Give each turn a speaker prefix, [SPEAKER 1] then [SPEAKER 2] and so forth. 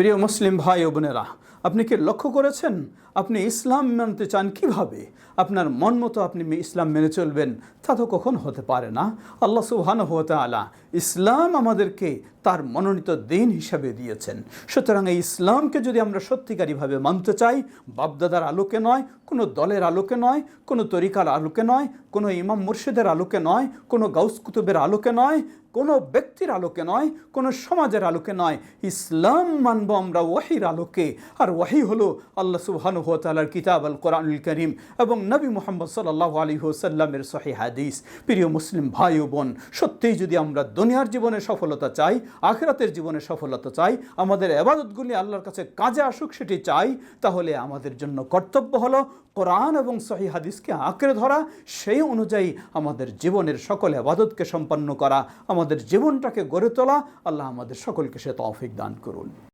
[SPEAKER 1] প্রিয় মুসলিম ভাই ও বোনেরা, আপনি কি লক্ষ্য করেছেন? আপনি ইসলাম মানতে চান কীভাবে? আপনার মন মতো আপনি ইসলাম মেনে চলবেন, তা তো কখন হতে পারে না। আল্লাহ সুবহান হতে আলা ইসলাম আমাদেরকে তার মনোনীত দিন হিসাবে দিয়েছেন। সুতরাং এই ইসলামকে যদি আমরা সত্যিকারীভাবে মানতে চাই, বাপদাদার আলোকে নয়, কোনো দলের আলোকে নয়, কোনো তরিকার আলোকে নয়, কোনো ইমাম মুর্শিদের আলোকে নয়, কোনো গাউস কুতুবের আলোকে নয়, কোনো ব্যক্তির আলোকে নয়, কোনো সমাজের আলোকে নয়, ইসলাম মানব আমরা ওয়াহির আলোকে। আর ওয়াহি হলো আল্লাহ সুবহানু তালার কিতাব আল কোরআনুল করিম এবং নবী মোহাম্মদ সাল্লাহ আলী হোসাল্লামের সহি হাদিস। প্রিয় মুসলিম ভাই ও বোন, সত্যিই যদি আমরা দুনিয়ার জীবনে সফলতা চাই আখেরাতের জীবনে সফলতা চাই, আমাদের আবাদতগুলি আল্লাহর কাছে কাজে আসুক সেটি চাই, তাহলে আমাদের জন্য কর্তব্য হলো কোরআন এবং সহি হাদিসকে আঁকড়ে ধরা, সেই অনুযায়ী আমাদের জীবনের সকল আবাদতকে সম্পন্ন করা, আমাদের জীবনটাকে গড়ে তোলা, আল্লাহ আমাদের সকলকে সে তৌফিক দান করুন।